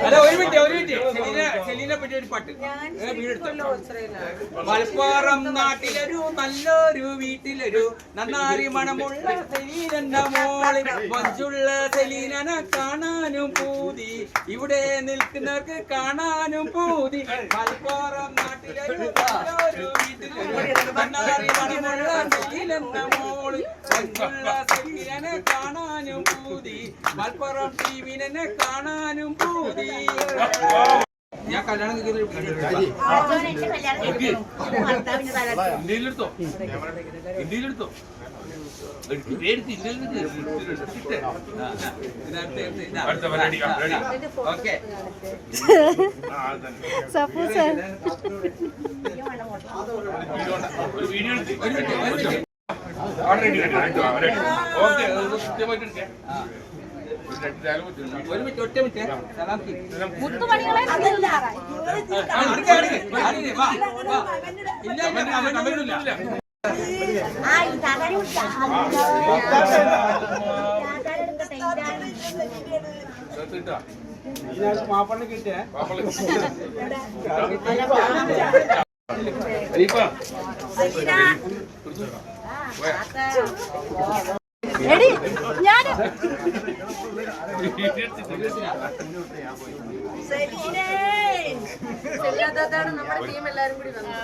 അല്ല ഒരു മിനിറ്റ് ഒരു മിനിറ്റ്. സെലീന പറ്റി ഒരു പാട്ട്. മലപ്പുറം നാട്ടിലൊരു നല്ലൊരു വീട്ടിലൊരു നന്നാരി മണമുള്ള സെലീനന്റെ മോൾ മഞ്ചുള്ള സെലീനനെ കാണാനും പൂതി. ഇവിടെ നിൽക്കുന്നവർക്ക് കാണാനും പൂതി. മലപ്പുറം നാട്ടിലൊരു നല്ലൊരു വീട്ടിലൊരു നന്നാരി മണമുള്ള സെലീനന്റെ മോൾ കാണാനും പൂതി. മലപ്പുറം ടീമിനെ കാണാനും പൂതി. ഞാൻ കല്യാണം ഇന്ത്യയിലെടുത്തോ? ഇന്ത്യയിലെടുത്തോ? സപ്പോസ് ഒരു വീഡിയോ മുത്തുമണികളെ ആ, അടുക്ക, അടുക്ക, അടുക്ക, വാ, വാ. എടി ഞാൻ നമ്മുടെ ടീം എല്ലാരും കൂടി വന്നു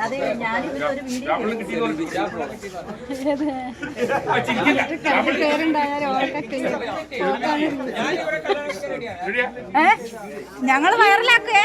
അതെ വീഡിയോ ഞാനിവിടെ കല്യാണം കഴിക്കാൻ റെഡിയാണ്. ഏ ഞങ്ങൾ വയറിലാക്കേ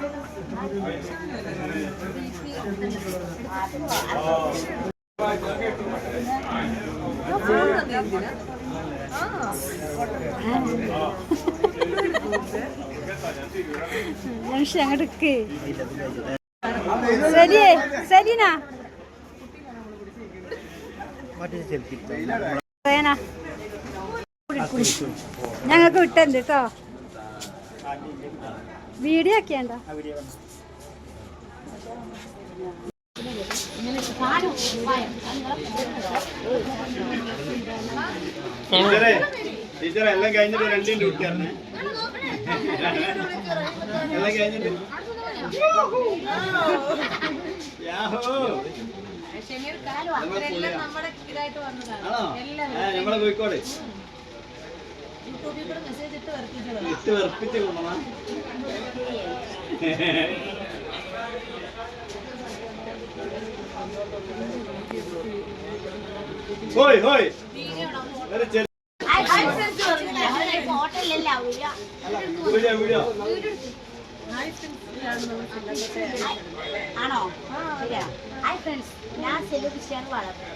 എവിടെ? ലൗസാരെ, ലൗസാരെ. ലൗസാർ ഭായ്, ലൗസാരെ, ലൗസാരെ. ജംഷി അങ്ങോട്ട് നിക്ക്. ശരിയേ ശരിനാ ഞങ്ങൾക്ക് വിട്ടുണ്ട് കേട്ടോ വീഡിയോ ഒക്കെ ഉണ്ടോ? ടീച്ചറെ ടീച്ചറെ എല്ലാം കഴിഞ്ഞിട്ട് രണ്ടും ഡ്യൂട്ടി ആണ്. എല്ലാം കഴിഞ്ഞിട്ട്. യാഹോ. അവരെല്ലാം നമ്മുടെ ഇതായിട്ട് വന്നതാണ്. ആണോ? നമ്മളെ കോഴിക്കോട് ഇട്ട് വെറുപ്പിച്ച കൊണ്ടുവന്നാ ഹോയ് ഹോയ്. Video video. ആണോ? ഹായ് ഫ്രണ്ട്സ് ഞാൻ സെലു ക്രിസ്ത്യാൻ വളർന്നു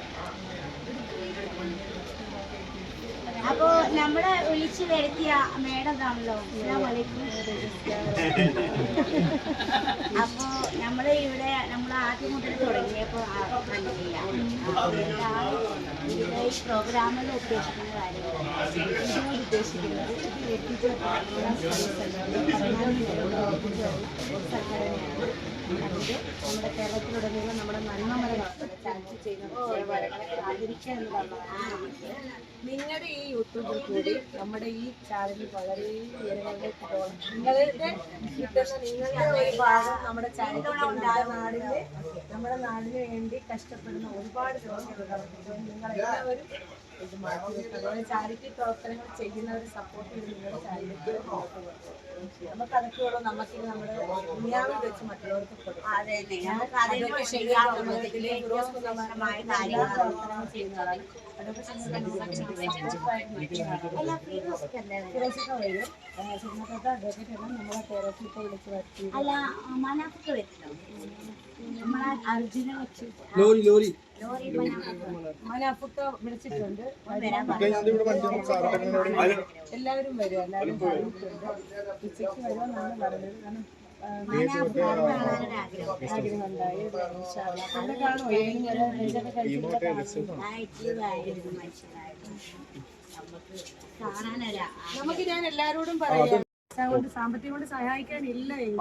അപ്പോ നമ്മളെ വിളിച്ചു വരുത്തിയ മേഡം ആണല്ലോ അപ്പോ നമ്മൾ ഇവിടെ നമ്മൾ ആദ്യം മുതൽ തുടങ്ങിയപ്പോ ആ- ഈ നമ്മുടെ കേരളത്തിലുടനീളം നമ്മുടെ നന്മമരങ്ങളെ ചർച്ച നിങ്ങളുടെ ഈ യൂട്യൂബിൽ കൂടി നമ്മുടെ ഈ ചാനൽ വളരെ നിങ്ങളുടെ കിട്ടുന്ന ഭാഗം നമ്മുടെ ചാനലിലൂടെ നാടിന്റെ നമ്മുടെ നാടിന് വേണ്ടി കഷ്ടപ്പെടുന്ന ഒരുപാട് ജോലികളുണ്ടാവും നിങ്ങളെല്ലാവരും ഇത് മാറ്റി അതുപോലെ ചാരിറ്റി പ്രവർത്തനങ്ങൾ ചെയ്യുന്നവരെ സപ്പോർട്ട് ചാരിറ്റി നമുക്ക് അതൊക്കെയുള്ളൂ നമുക്ക് നമ്മുടെ ദുനിയാവിൽ വെച്ച് മറ്റുള്ളവർക്ക് പ്രവർത്തനങ്ങൾ ചെയ്യുന്നതാണ് അല്ല മനാഫൊക്കെ നമ്മളെ അർജുന വെച്ചു ലോറി മനാഫൊക്കെ വിളിച്ചിട്ടുണ്ട്. എല്ലാവരും വരും എല്ലാവരും പറഞ്ഞിട്ടുണ്ട് ഉച്ചയ്ക്ക് വരുമെന്നാണ് പറഞ്ഞത്. കാരണം നമുക്ക് ഞാൻ എല്ലാവരോടും പറയാം കൊണ്ട് സാമ്പത്തികം കൊണ്ട് സഹായിക്കാനില്ല എങ്കിൽ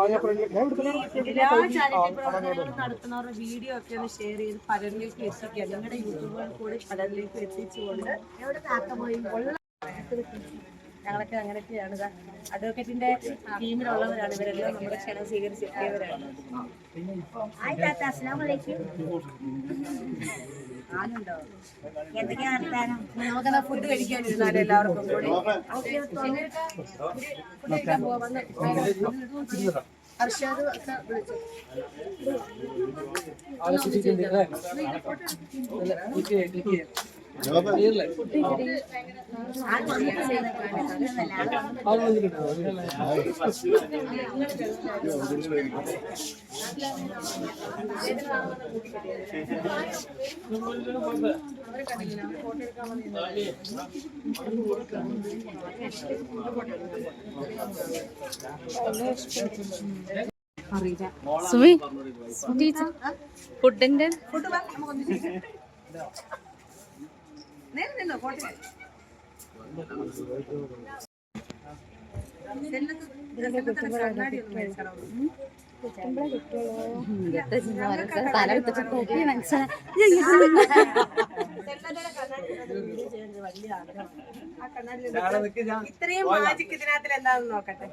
എല്ലാ ചാരിറ്റി പ്രവർത്തനങ്ങളും നടത്തുന്നവരുടെ വീഡിയോ ഒക്കെ ഒന്ന് ഷെയർ ചെയ്ത് പലരിലേക്ക് എത്തിക്കുക. നിങ്ങളുടെ യൂട്യൂബുകൾ കൂടി പലരിലേക്ക് എത്തിച്ചുകൊണ്ട് എവിടെ താത്ത പോയി? ഉള്ള ഞങ്ങളൊക്കെ അങ്ങനെയൊക്കെയാണ്. അഡ്വക്കേറ്റിന്റെ ടീമിലുള്ളവരാണ് ഇവരെല്ലാം. നമ്മുടെ ക്ഷണം സ്വീകരിച്ചെത്തിയവരാണ് നമുക്കെന്നാ ഫുഡ് എല്ലാവർക്കും കൂടി അർഷാദ് വന്നിട്ട് ഫുഡിന്റെ? ഫുഡ് നേരെ നിന്നോ ഫോട്ടോ കണ്ണാടി ഇത്രയും മാജിക് ഇതിനകത്തിൽ എന്താണെന്ന് നോക്കട്ടെ?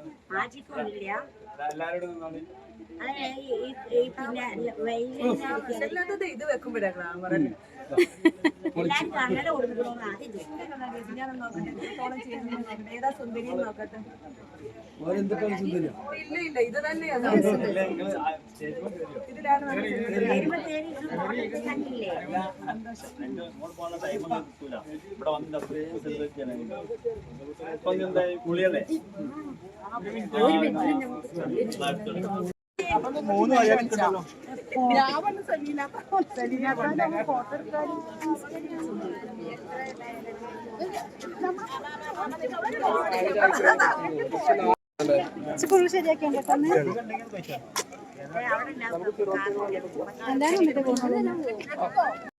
ഈ- ഈ പിന്നെ ഇത് വെക്കുമ്പോഴാണ് ഗ്ലാമർ എല്ലാരും കണ്ണട കൊടുക്കണമെന്ന് ആദ്യം നോക്കട്ടെ ഏതാ സുന്ദരി നോക്കട്ടെ. ഇല്ല ഇല്ല ഇത് തന്നെയാണ്? ഇതിലാണ് കണ്ടില്ലേ? ഇവിടെ വന്നിട്ട് അത്രയും കുളിയല്ലേ മൂന്ന് സ്കൂൾ എന്തായാലും എന്നിട്ട് പോകുന്നത്?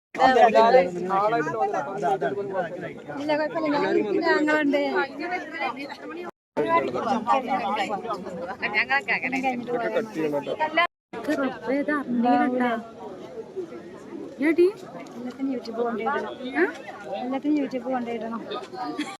ഇല്ല കുഴപ്പമില്ല. ഞാൻ ഞങ്ങളുണ്ട് എല്ലാത്തിനും യൂട്യൂബ് കൊണ്ടിടണം എല്ലാത്തിനും യൂട്യൂബ് കൊണ്ടിടണം